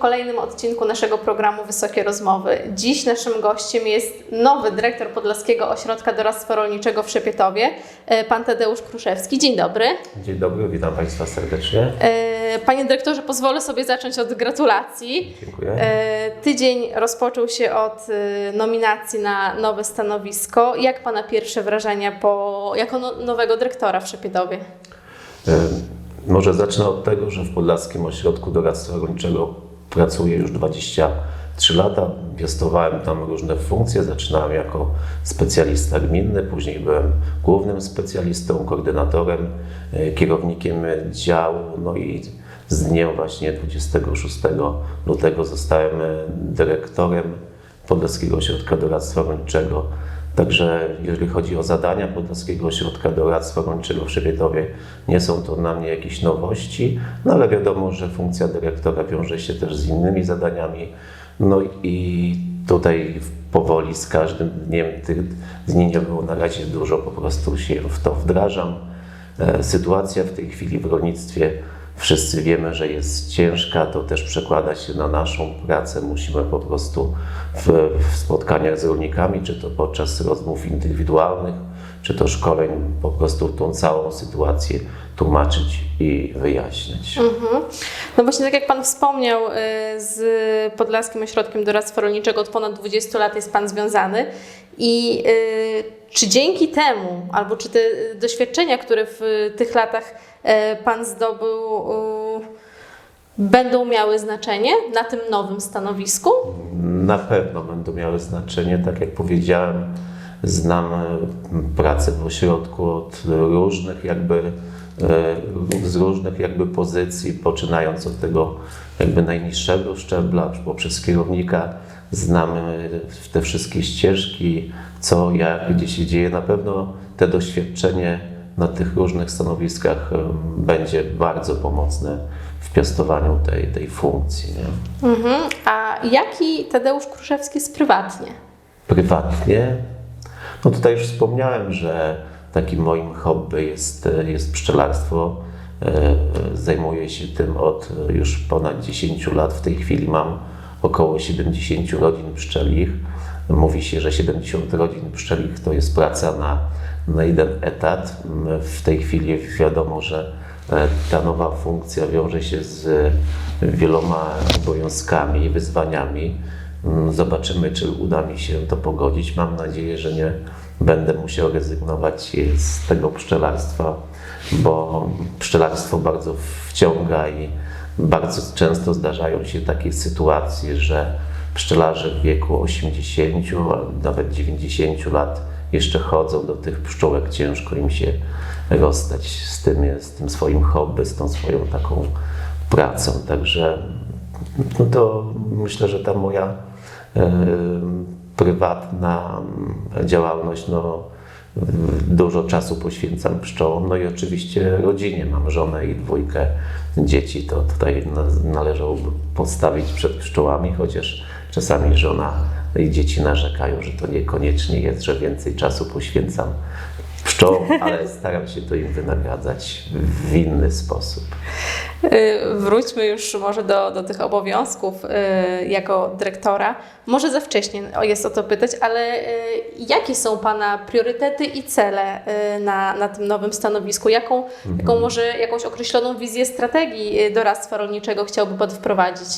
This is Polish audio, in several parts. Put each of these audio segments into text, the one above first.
kolejnym odcinku naszego programu Wysokie Rozmowy. Dziś naszym gościem jest nowy dyrektor Podlaskiego Ośrodka Doradztwa Rolniczego w Szepietowie, e, pan Tadeusz Kruszewski. Dzień dobry. Dzień dobry, witam Państwa serdecznie. E, Panie dyrektorze, pozwolę sobie zacząć od gratulacji. Dziękuję. E, Tydzień rozpoczął się od nominacji na nowe stanowisko. Jak Pana pierwsze wrażenia po, jako no, nowego dyrektora w Szepietowie? Może zacznę od tego, że w Podlaskim Ośrodku Doradztwa Rolniczego pracuję już 23 lata. Piastowałem tam różne funkcje. Zaczynałem jako specjalista gminny, później byłem głównym specjalistą, koordynatorem, e, kierownikiem działu. No i z dniem właśnie 26 lutego zostałem e, dyrektorem Podlaskiego Ośrodka Doradztwa Rolniczego. Także jeżeli chodzi o zadania Podlaskiego Ośrodka Doradztwa Rolniczego w Szepietowie, nie są to dla mnie jakieś nowości, no ale wiadomo, że funkcja dyrektora wiąże się też z innymi zadaniami. No i tutaj powoli z każdym dniem tych dni nie było na razie dużo, po prostu się w to wdrażam. E, Sytuacja w tej chwili w rolnictwie wszyscy wiemy, że jest ciężka, to też przekłada się na naszą pracę. Musimy po prostu w, w spotkaniach z rolnikami, czy to podczas rozmów indywidualnych, czy to szkoleń, po prostu tą całą sytuację tłumaczyć i wyjaśniać. Mhm. No właśnie tak jak Pan wspomniał, y, z Podlaskim Ośrodkiem Doradztwa Rolniczego od ponad 20 lat jest Pan związany i y, czy dzięki temu, albo czy te doświadczenia, które w tych latach y, Pan zdobył, będą miały znaczenie na tym nowym stanowisku? Na pewno będą miały znaczenie, tak jak powiedziałem, znam e, pracę w ośrodku od różnych jakby e, z różnych jakby pozycji, poczynając od tego jakby najniższego szczebla, poprzez kierownika, znam e, te wszystkie ścieżki, co, jak, gdzie się dzieje. Na pewno te doświadczenie na tych różnych stanowiskach będzie bardzo pomocne w piastowaniu tej, tej funkcji. Nie? Mhm. A jaki Tadeusz Kruszewski jest prywatnie? prywatnie. No tutaj już wspomniałem, że takim moim hobby jest, jest pszczelarstwo. E, Zajmuję się tym od już ponad 10 lat. W tej chwili mam około 70 rodzin pszczelich. Mówi się, że 70 rodzin pszczelich to jest praca na, na jeden etat. W tej chwili wiadomo, że e, ta nowa funkcja wiąże się z wieloma obowiązkami i wyzwaniami. Mm, Zobaczymy, czy uda mi się to pogodzić. Mam nadzieję, że nie będę musiał rezygnować z tego pszczelarstwa, bo pszczelarstwo bardzo wciąga i bardzo często zdarzają się takie sytuacje, że pszczelarze w wieku 80, a nawet 90 lat jeszcze chodzą do tych pszczółek. Ciężko im się rozstać z tym, z tym swoim hobby, z tą swoją taką pracą. Także no to myślę, że ta moja prywatna mm, działalność, no, dużo czasu poświęcam pszczołom, no i oczywiście rodzinie. Mam żonę i dwójkę dzieci, to tutaj na- należałoby postawić przed pszczołami, chociaż czasami żona i dzieci narzekają, że to niekoniecznie jest, że więcej czasu poświęcam pszczołom, ale staram się to im wynagradzać w inny sposób. Y, Wróćmy już może do, do tych obowiązków y, jako dyrektora. Może za wcześnie jest o to pytać, ale y, jakie są Pana priorytety i cele na, na tym nowym stanowisku? Jaką, jaką może jakąś określoną wizję strategii doradztwa rolniczego chciałby Pan wprowadzić?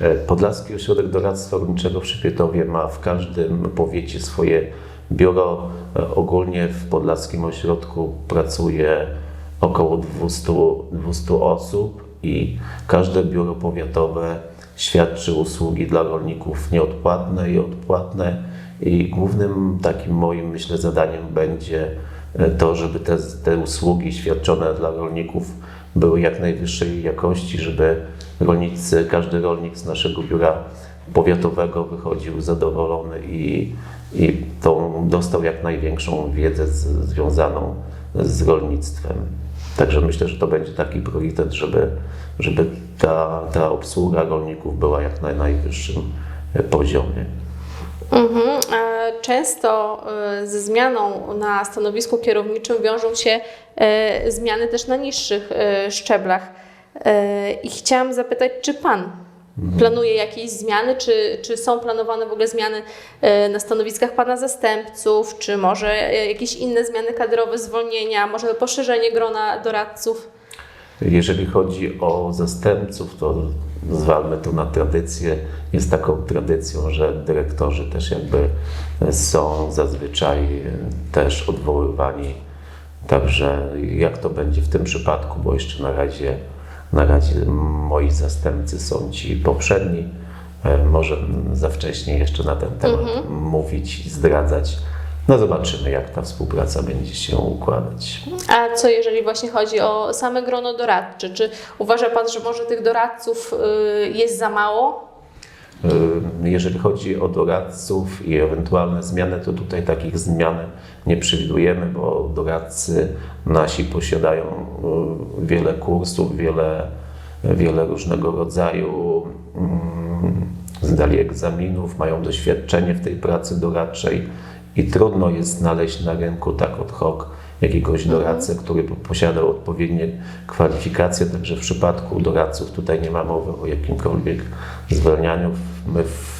E, Podlaski Ośrodek Doradztwa Rolniczego w Szypietowie ma w każdym powiecie swoje biuro. E, Ogólnie w Podlaskim Ośrodku pracuje około 200, 200 osób i każde biuro powiatowe świadczy usługi dla rolników nieodpłatne i odpłatne. I głównym takim moim, myślę, zadaniem będzie e, to, żeby te, te usługi świadczone dla rolników były jak najwyższej jakości, żeby rolnicy, każdy rolnik z naszego biura powiatowego wychodził zadowolony i, i tą, dostał jak największą wiedzę z, związaną z rolnictwem. Także myślę, że to będzie taki priorytet, żeby, żeby ta, ta obsługa rolników była jak na najwyższym poziomie. Mhm. Często e, ze zmianą na stanowisku kierowniczym wiążą się e, zmiany też na niższych e, szczeblach. I chciałam zapytać, czy Pan planuje jakieś zmiany? Czy, czy są planowane w ogóle zmiany e, na stanowiskach Pana zastępców? Czy może e, jakieś inne zmiany kadrowe, zwolnienia, może poszerzenie grona doradców? Jeżeli chodzi o zastępców, to zwalmy to na tradycję. Jest taką tradycją, że dyrektorzy też jakby są zazwyczaj też odwoływani. Także jak to będzie w tym przypadku, bo jeszcze na razie, na razie moi zastępcy są ci poprzedni. E, Może za wcześnie jeszcze na ten temat mówić i zdradzać. No zobaczymy, jak ta współpraca będzie się układać. A co jeżeli właśnie chodzi o same grono doradcze? Czy uważa Pan, że może tych doradców y, jest za mało? Y, Jeżeli chodzi o doradców i ewentualne zmiany, to tutaj takich zmian nie przewidujemy, bo doradcy nasi posiadają y, wiele kursów, wiele, wiele różnego rodzaju mm, zdali egzaminów, mają doświadczenie w tej pracy doradczej i trudno jest znaleźć na rynku tak od hoc jakiegoś doradcę, który posiada odpowiednie kwalifikacje, także w przypadku doradców tutaj nie ma mowy o jakimkolwiek zwalnianiu. My w,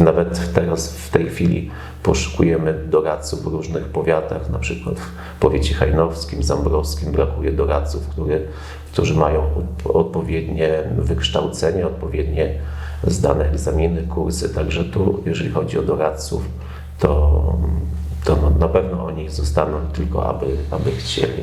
nawet teraz w tej chwili poszukujemy doradców w różnych powiatach, na przykład w powiecie hajnowskim, zambrowskim brakuje doradców, który, którzy mają od- odpowiednie wykształcenie, odpowiednie zdane egzaminy, kursy, także tu jeżeli chodzi o doradców, to, to na pewno oni zostaną tylko aby, aby chcieli.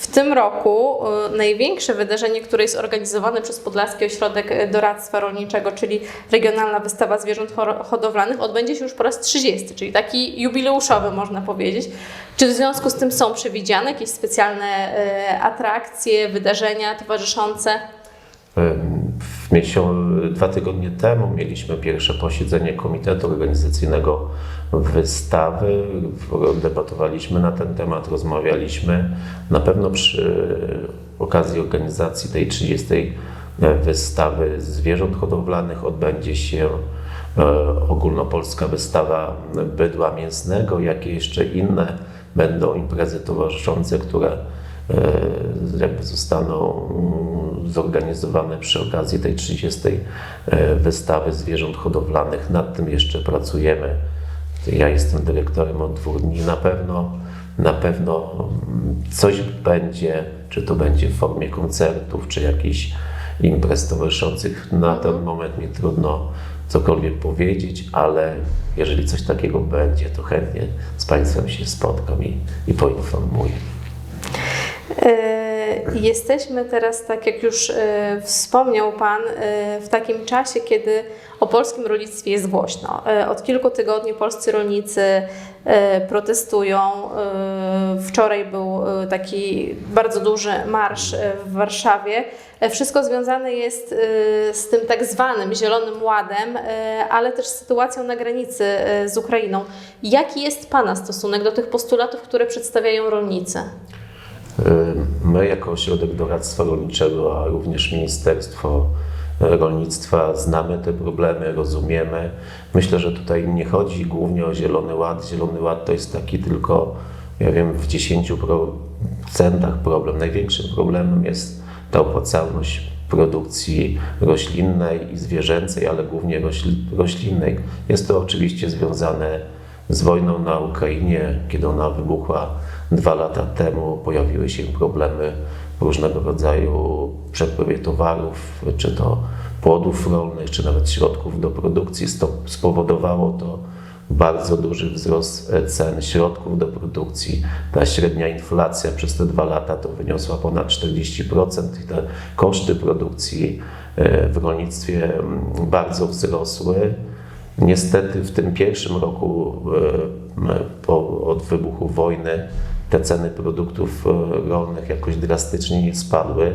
W tym roku y, największe wydarzenie, które jest organizowane przez Podlaski Ośrodek y, Doradztwa Rolniczego, czyli Regionalna Wystawa Zwierząt Hodowlanych, odbędzie się już po raz 30, czyli taki jubileuszowy można powiedzieć. Czy w związku z tym są przewidziane jakieś specjalne y, atrakcje, wydarzenia towarzyszące? W miesiącu, dwa tygodnie temu mieliśmy pierwsze posiedzenie Komitetu Organizacyjnego Wystawy. Debatowaliśmy na ten temat, rozmawialiśmy. Na pewno przy okazji organizacji tej 30. wystawy zwierząt hodowlanych odbędzie się e, ogólnopolska wystawa bydła mięsnego, jakie jeszcze inne będą imprezy towarzyszące, które e, jakby zostaną mm, zorganizowane przy okazji tej 30. e, wystawy zwierząt hodowlanych. Nad tym jeszcze pracujemy. Ja jestem dyrektorem od dwóch dni. Na pewno, na pewno coś będzie, czy to będzie w formie koncertów, czy jakichś imprez towarzyszących. Na ten moment mi trudno cokolwiek powiedzieć, ale jeżeli coś takiego będzie, to chętnie z Państwem się spotkam i, i poinformuję. E, Jesteśmy teraz, tak jak już e, wspomniał Pan, e, w takim czasie, kiedy o polskim rolnictwie jest głośno. Od kilku tygodni polscy rolnicy protestują. Wczoraj był taki bardzo duży marsz w Warszawie. Wszystko związane jest z tym tak zwanym Zielonym Ładem, ale też z sytuacją na granicy z Ukrainą. Jaki jest Pana stosunek do tych postulatów, które przedstawiają rolnicy? My, jako Ośrodek Doradztwa Rolniczego, a również Ministerstwo Rolnictwa, znamy te problemy, rozumiemy. Myślę, że tutaj nie chodzi głównie o Zielony Ład. Zielony Ład to jest taki tylko, ja wiem, w 10% problem. Największym problemem jest ta opłacalność produkcji roślinnej i zwierzęcej, ale głównie rośli- roślinnej. Jest to oczywiście związane z wojną na Ukrainie, kiedy ona wybuchła dwa lata temu, pojawiły się problemy różnego rodzaju przepływie towarów, czy to płodów rolnych, czy nawet środków do produkcji. Spowodowało to bardzo duży wzrost cen środków do produkcji. Ta średnia inflacja przez te dwa lata to wyniosła ponad 40% i te koszty produkcji e, w rolnictwie mm, bardzo wzrosły. Niestety w tym pierwszym roku e, po, od wybuchu wojny te ceny produktów e, rolnych jakoś drastycznie nie spadły,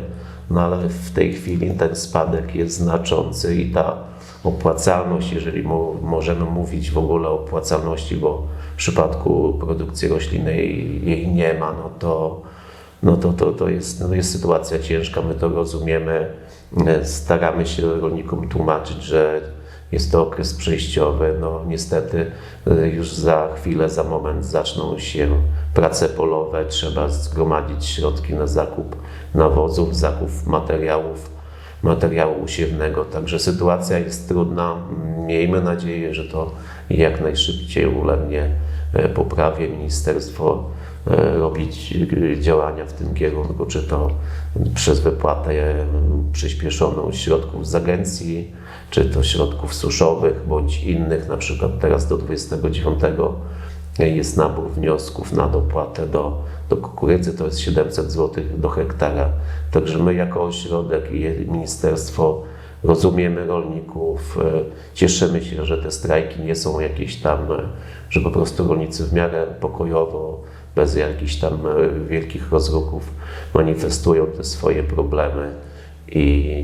no ale w tej chwili ten spadek jest znaczący i ta opłacalność, jeżeli mo, możemy mówić w ogóle o opłacalności, bo w przypadku produkcji roślinnej jej nie ma, no to, no to, to, to jest, no jest sytuacja ciężka, my to rozumiemy, E, staramy się rolnikom tłumaczyć, że jest to okres przejściowy. No niestety y, już za chwilę, za moment zaczną się prace polowe. Trzeba zgromadzić środki na zakup nawozów, zakup materiałów materiału usiewnego. Także sytuacja jest trudna. Miejmy nadzieję, że to jak najszybciej ulegnie e, poprawie. Ministerstwo e, robić e, działania w tym kierunku, czy to przez wypłatę e, przyspieszoną środków z agencji, czy to środków suszowych, bądź innych, na przykład teraz do 29 jest nabór wniosków na dopłatę do, do kukurydzy, to jest 700 zł do hektara. Także my jako ośrodek i ministerstwo rozumiemy rolników, e, cieszymy się, że te strajki nie są jakieś tam, e, że po prostu rolnicy w miarę pokojowo, bez jakichś tam e, wielkich rozruchów manifestują te swoje problemy i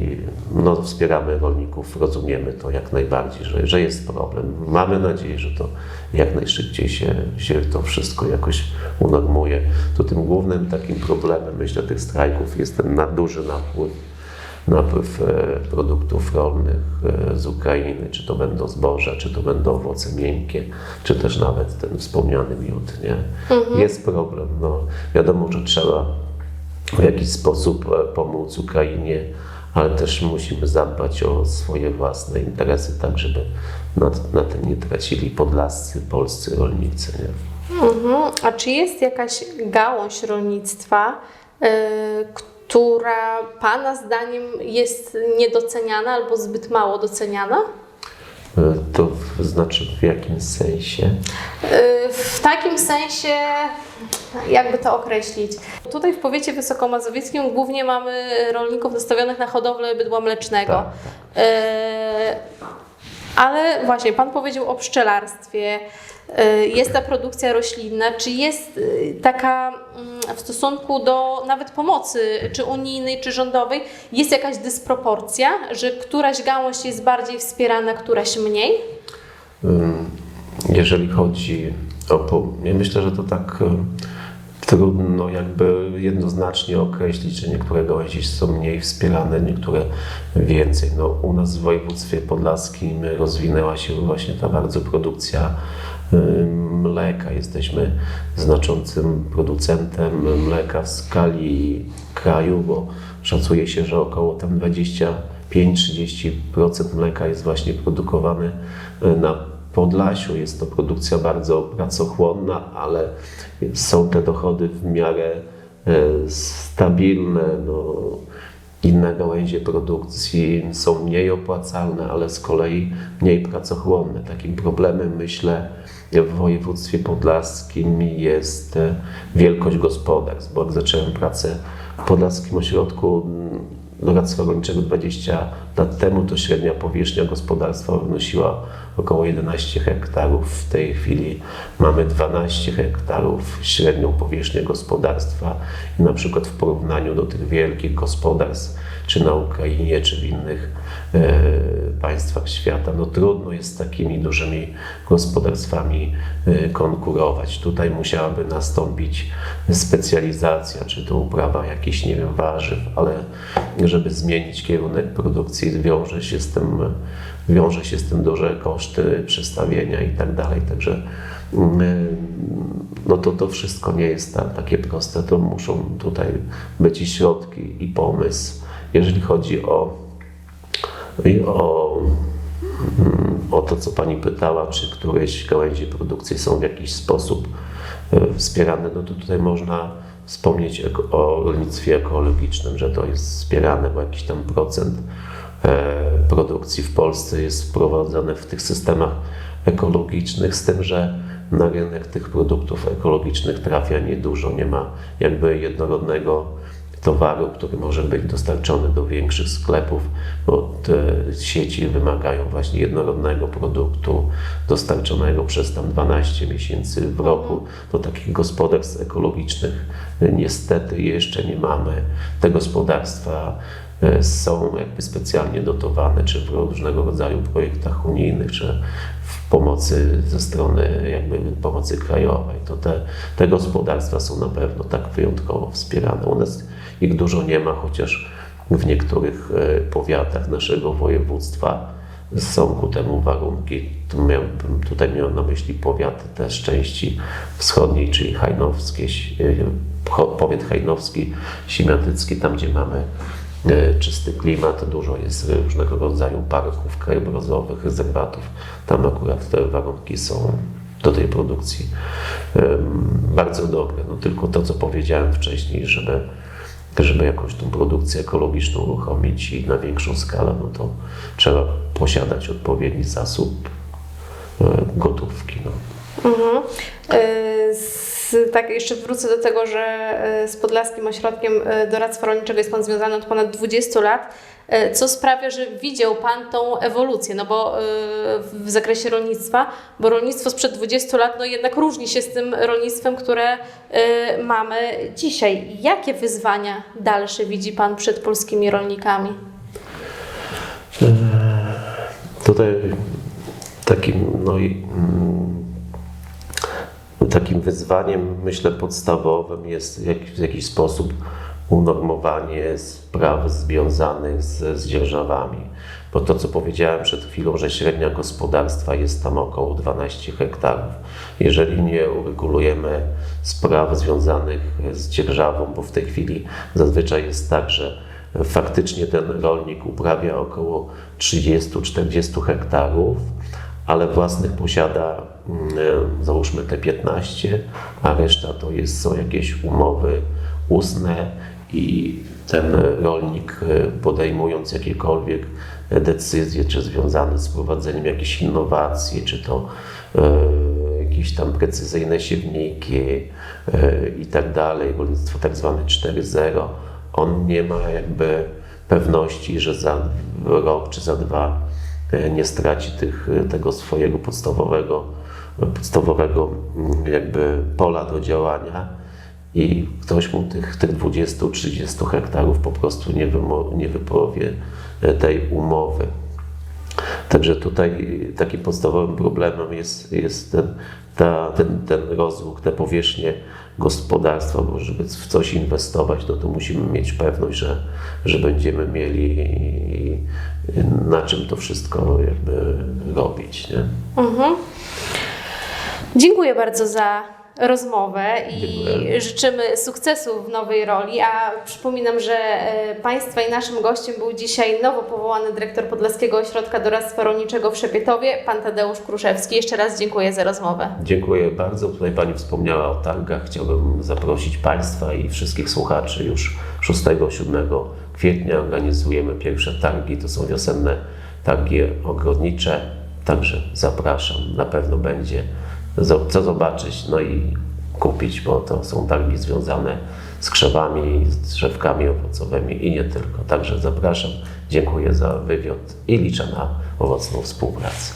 no, wspieramy rolników, rozumiemy to jak najbardziej, że, że jest problem. Mamy nadzieję, że to jak najszybciej się, się to wszystko jakoś unormuje. To tym głównym takim problemem, myślę, tych strajków jest ten na duży napływ, napływ e, produktów rolnych e, z Ukrainy, czy to będą zboża, czy to będą owoce miękkie, czy też nawet ten wspomniany miód. Nie? Jest problem. No, wiadomo, że trzeba w jakiś sposób e, pomóc Ukrainie, ale też musimy zadbać o swoje własne interesy, tak żeby na, na tym nie tracili podlascy, polscy rolnicy. Nie? Mhm. A czy jest jakaś gałąź rolnictwa, y, która Pana zdaniem jest niedoceniana albo zbyt mało doceniana? To znaczy w jakim sensie? Y, W takim sensie, jakby to określić. Tutaj w powiecie wysokomazowieckim głównie mamy rolników nastawionych na hodowlę bydła mlecznego. Tak, Y, Ale właśnie, Pan powiedział o pszczelarstwie. Y, Jest ta produkcja roślinna. Czy jest y, taka mm, w stosunku do nawet pomocy, czy unijnej, czy rządowej, jest jakaś dysproporcja, że któraś gałąź jest bardziej wspierana, któraś mniej? Ym, Jeżeli chodzi o. Ja myślę, że to tak ym, trudno jakby jednoznacznie określić, że niektóre gałęzie są mniej wspierane, niektóre więcej. No, u nas w województwie podlaskim rozwinęła się właśnie ta bardzo produkcja mleka. Jesteśmy znaczącym producentem mleka w skali kraju, bo szacuje się, że około tam 25-30% mleka jest właśnie produkowane y, na Podlasiu. Jest to produkcja bardzo pracochłonna, ale są te dochody w miarę e, stabilne. No, inne gałęzie produkcji są mniej opłacalne, ale z kolei mniej pracochłonne. Takim problemem, myślę, w województwie podlaskim jest e, wielkość gospodarstw, bo jak zacząłem pracę w Podlaskim Ośrodku mm, Doradztwa Rolniczego 20 lat temu, to średnia powierzchnia gospodarstwa wynosiła około 11 hektarów. W tej chwili mamy 12 hektarów średnią powierzchnię gospodarstwa i na przykład w porównaniu do tych wielkich gospodarstw, czy na Ukrainie, czy w innych państwach świata, no trudno jest z takimi dużymi gospodarstwami e, konkurować. Tutaj musiałaby nastąpić specjalizacja, czy to uprawa jakichś, nie wiem, warzyw, ale żeby zmienić kierunek produkcji, wiąże się z tym, wiąże się z tym duże koszty przestawienia i tak dalej. Także mm, no to to wszystko nie jest ta, takie proste. To muszą tutaj być i środki, i pomysł. Jeżeli chodzi o, i o, mm, o to, co Pani pytała, czy któreś gałęzie produkcji są w jakiś sposób e, wspierane, no to tutaj można wspomnieć o rolnictwie ekologicznym, że to jest wspierane, bo jakiś tam procent e, produkcji w Polsce jest wprowadzane w tych systemach ekologicznych, z tym, że na rynek tych produktów ekologicznych trafia niedużo, nie ma jakby jednorodnego towaru, który może być dostarczony do większych sklepów, bo te sieci wymagają właśnie jednorodnego produktu dostarczonego przez tam 12 miesięcy w roku. Do takich gospodarstw ekologicznych niestety jeszcze nie mamy. Te gospodarstwa y, są jakby specjalnie dotowane, czy w różnego rodzaju projektach unijnych, czy w pomocy ze strony jakby pomocy krajowej. To te, te gospodarstwa są na pewno tak wyjątkowo wspierane. U nas ich dużo nie ma, chociaż w niektórych e, powiatach naszego województwa są ku temu warunki. Tutaj miał na myśli powiaty też części wschodniej, czyli hajnowskie, e, powiat hajnowski, siemiatycki, tam gdzie mamy e, czysty klimat, dużo jest różnego rodzaju parków krajobrazowych, rezerwatów. Tam akurat te warunki są do tej produkcji bardzo dobre. No tylko to, co powiedziałem wcześniej, żeby, żeby jakąś tą produkcję ekologiczną uruchomić i na większą skalę, no to trzeba posiadać odpowiedni zasób e, gotówki. No. Mhm. Y, Tak, jeszcze wrócę do tego, że y, z Podlaskim Ośrodkiem y, Doradztwa Rolniczego jest Pan związany od ponad 20 lat. Y, Co sprawia, że widział Pan tą ewolucję, no bo w zakresie rolnictwa, bo rolnictwo sprzed 20 lat no jednak różni się z tym rolnictwem, które mamy dzisiaj. Jakie wyzwania dalsze widzi Pan przed polskimi rolnikami? Tutaj takim, no i, mm, takim wyzwaniem, myślę, podstawowym jest jak, w jakiś sposób unormowanie spraw związanych z, z dzierżawami. Bo to, co powiedziałem przed chwilą, że średnia gospodarstwa jest tam około 12 hektarów. Jeżeli nie uregulujemy spraw związanych z dzierżawą, bo w tej chwili zazwyczaj jest tak, że faktycznie ten rolnik uprawia około 30-40 hektarów, ale własnych posiada załóżmy te 15, a reszta to jest, są jakieś umowy ustne i ten rolnik e, podejmując jakiekolwiek decyzje, czy związane z prowadzeniem jakichś innowacji, czy to e, jakieś tam precyzyjne siewniki i tak dalej, rolnictwo tak zwane 4.0, on nie ma jakby pewności, że za rok czy za dwa nie straci tych, tego swojego podstawowego, podstawowego mm, jakby pola do działania i ktoś mu tych, tych 20-30 hektarów po prostu nie, nie wypowie e, tej umowy. Także tutaj takim podstawowym problemem jest, jest ten, ta, ten, ten rozruch, te powierzchnie gospodarstwa, bo żeby w coś inwestować, no to musimy mieć pewność, że, że będziemy mieli na czym to wszystko jakby robić. Nie? Mhm. Dziękuję bardzo za rozmowę i Dziękuję. życzymy sukcesu w nowej roli. A przypominam, że e, Państwa i naszym gościem był dzisiaj nowo powołany dyrektor Podlaskiego Ośrodka Doradztwa Rolniczego w Szepietowie, pan Tadeusz Kruszewski. Jeszcze raz dziękuję za rozmowę. Dziękuję bardzo. Tutaj Pani wspomniała o targach. Chciałbym zaprosić Państwa i wszystkich słuchaczy już 6-7 kwietnia organizujemy pierwsze targi. To są wiosenne targi ogrodnicze. Także zapraszam. Na pewno będzie co zobaczyć, no i kupić, bo to są targi związane z krzewami, z drzewkami owocowymi i nie tylko. Także zapraszam. Dziękuję za wywiad i liczę na owocną współpracę.